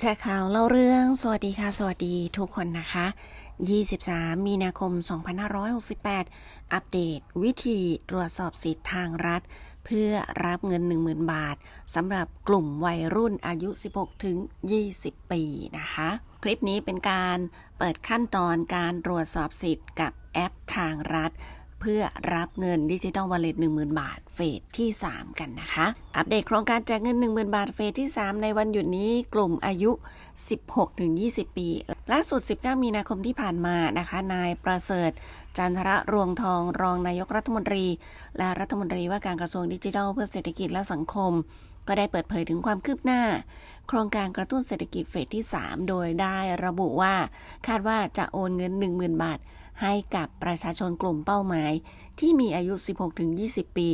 แชร์ข่าวเล่าเรื่อง สวัสดีค่ะ สวัสดีทุกคนนะคะ 23 มีนาคม 2568 อัปเดต วิธีตรวจสอบสิทธิ์ทางรัฐ เพื่อรับเงิน 10,000 บาทสำหรับกลุ่มวัยรุ่นอายุ 16 ถึง 20 ปีนะคะ คลิปนี้เป็นการเปิดขั้นตอนการตรวจสอบสิทธิ์กับแอปทางรัฐ พื่อรับเงินดิจิทัลวอลเล็ต10,000 บาทเฟสที่ 3 กันนะคะ อัปเดตโครงการแจกเงิน 10,000 บาทเฟสที่ 3 ในวันหยุดนี้กลุ่มอายุ 16-20 ปี ล่าสุด 19 มีนาคมที่ผ่านมานะคะ นายประเสริฐจันทระรวงทองรองนายกรัฐมนตรี และรัฐมนตรีว่าการกระทรวงดิจิทัลเพื่อเศรษฐกิจและสังคม ก็ได้เปิดเผยถึงความคืบหน้า โครงการกระตุ้นเศรษฐกิจเฟสที่ 3 โดยได้ระบุว่า คาดว่าจะโอนเงิน 10,000 บาท ให้กับประชาชนกลุ่มเป้าหมาย ที่มีอายุ 16-20 ปี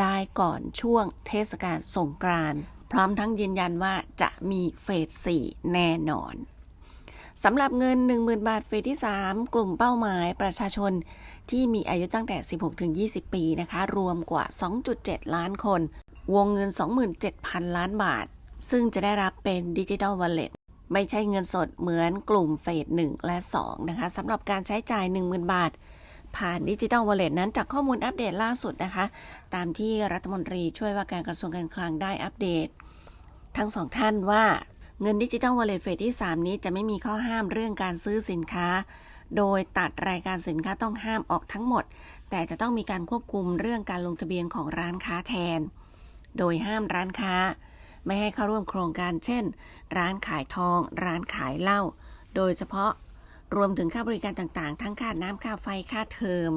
ได้ก่อนช่วงเทศกาลสงกรานต์พร้อมทั้งยืนยันว่าจะมีเฟส 4 แน่นอนสำหรับเงิน 10,000 บาทเฟสที่ 3 กลุ่มเป้าหมายประชาชนที่มีอายุตั้งแต่ 16-20 ปีนะคะ รวมกว่า 2.7 ล้านคน วงเงิน 27,000 ล้านบาท ซึ่งจะได้รับเป็นดิจิ t a ลวอลเล็ต ไม่ใช่เงินสดเหมือนกลุ่มเฟส1และ 2 นะคะสำหรับการใช้จ่าย 10,000 บาท ผ่านดิจิ t a ลวอลเล็ตนั้นจากข้อมูลอัปเดตล่าสุดนะคะ ตามที่รัฐมนตรีช่วยว่าการกระทรวงการคลังได้อัปเดต ทั้งสองท่านว่าเงินดิจิ t a ลวอลเล็ตเฟสที่ 3 นี้จะไม่มีข้อห้ามเรื่องการซื้อสินค้า โดยตัดรายการสินค้าต้องห้ามออกทั้งหมด แต่จะต้องมีการควบคุมเรื่องการลงทะเบียนของร้านค้าแทน โดยห้ามร้านค้า ไม่ให้เข้าร่วมโครงการเช่น ร้านขายทอง ร้านขายเหล้าโดยเฉพาะรวมถึงค่าบริการต่างๆ ทั้งค่าน้ำค่าไฟค่าเทอม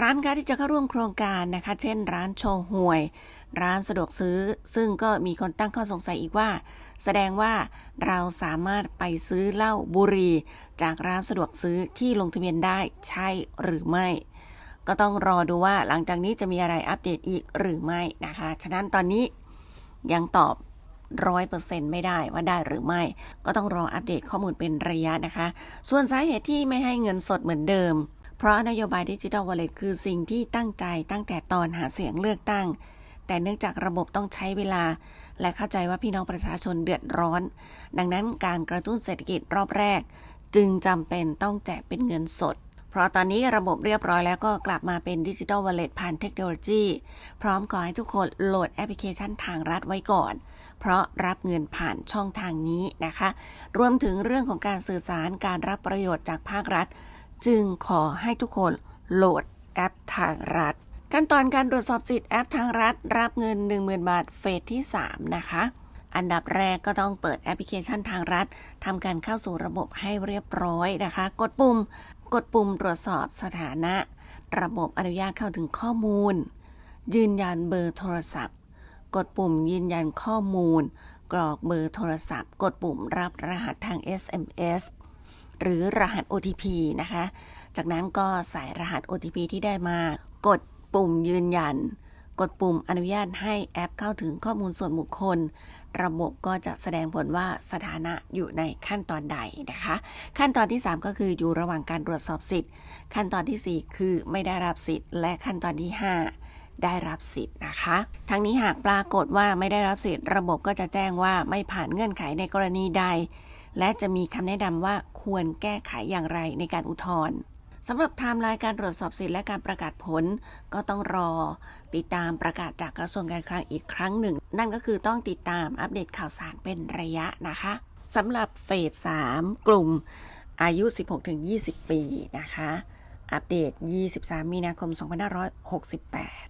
ร้านค้าที่จะเข้าร่วมโครงการนะคะ เช่น ร้านโชว์หวย ร้านสะดวกซื้อ ซึ่งก็มีคนตั้งข้อสงสัยอีกว่า แสดงว่าเราสามารถไปซื้อเหล้าบุหรี่จากร้านสะดวกซื้อที่ลงทะเบียนได้ใช่หรือไม่ ก็ต้องรอดูว่าหลังจากนี้จะมีอะไรอัปเดตอีกหรือไม่นะคะ ฉะนั้นตอนนี้ยังตอบ ร้อยเปอร์เซ็นต์ไม่ได้ว่าได้หรือไม่ ก็ต้องรออัปเดตข้อมูลเป็นระยะนะคะ ส่วนสาเหตุที่ไม่ให้เงินสดเหมือนเดิม เพราะนโยบายดิจิทัลวอลเล็ตคือสิ่งที่ตั้งใจตั้งแต่ตอนหาเสียงเลือกตั้ง แต่เนื่องจากระบบต้องใช้เวลา และเข้าใจว่าพี่น้องประชาชนเดือดร้อน ดังนั้นการกระตุ้นเศรษฐกิจรอบแรก จึงจำเป็นต้องแจกเป็นเงินสด เพราะตอนนี้ระบบเรียบร้อยแล้วก็กลับมาเป็นดิจิทัลวอลเล็ตผ่านเทคโนโลยี พร้อมขอให้ทุกคนโหลดแอปพลิเคชันทางรัฐไว้ก่อน เพราะรับเงินผ่านช่องทางนี้นะคะ รวมถึงเรื่องของการสื่อสารการรับประโยชน์จากภาครัฐ จึงขอให้ทุกคนโหลดแอปทางรัฐ ขั้นตอนการตรวจสอบสิทธิ์แอปทางรัฐ รับเงิน 10,000 บาทเฟสที่ 3 นะคะอันดับแรกก็ต้องเปิดแอปพลิเคชันทางรัฐทำการเข้าสู่ระบบให้เรียบร้อยนะคะ กดปุ่ม กดปุ่มตรวจสอบสถานะ ระบบอนุญาตเข้าถึงข้อมูล ยืนยันเบอร์โทรศัพท์ กดปุ่มยืนยันข้อมูล กรอกเบอร์โทรศัพท์ กดปุ่มรับรหัสทาง SMS หรือรหัส OTP นะคะ จากนั้นก็ใส่รหัส OTP ที่ได้มากดปุ่มยืนยัน กดปุ่มอนุญาตให้แอปเข้าถึงข้อมูลส่วนบุคคล ระบบก็จะแสดงผลว่าสถานะอยู่ในขั้นตอนใดนะคะ ขั้นตอนที่ 3 ก็คืออยู่ระหว่างการตรวจสอบสิทธิ์ ขั้นตอนทีสี่ 4 คือไม่ได้รับสิทธิ์ และขั้นตอนที่ 5ได้รับสิทธิ์นะคะ ทั้งนี้หากปรากฏว่าไม่ได้รับสิทธิ์ ระบบก็จะแจ้งว่าไม่ผ่านเงื่อนไขในกรณีใด และจะมีคำแนะนำว่าควรแก้ไขอย่างไรในการอุทธรณ์ สำหรับไทม์ไลน์การตรวจสอบสิทธิ์และการประกาศผล ก็ต้องรอติดตามประกาศจากกระทรวงการคลังอีกครั้งหนึ่ง นั่นก็คือต้องติดตามอัปเดตข่าวสารเป็นระยะนะคะสำหรับเฟส 3 กลุ่มอายุ 16-20 ปีนะคะ อัปเดต 23 มีนาคม 2568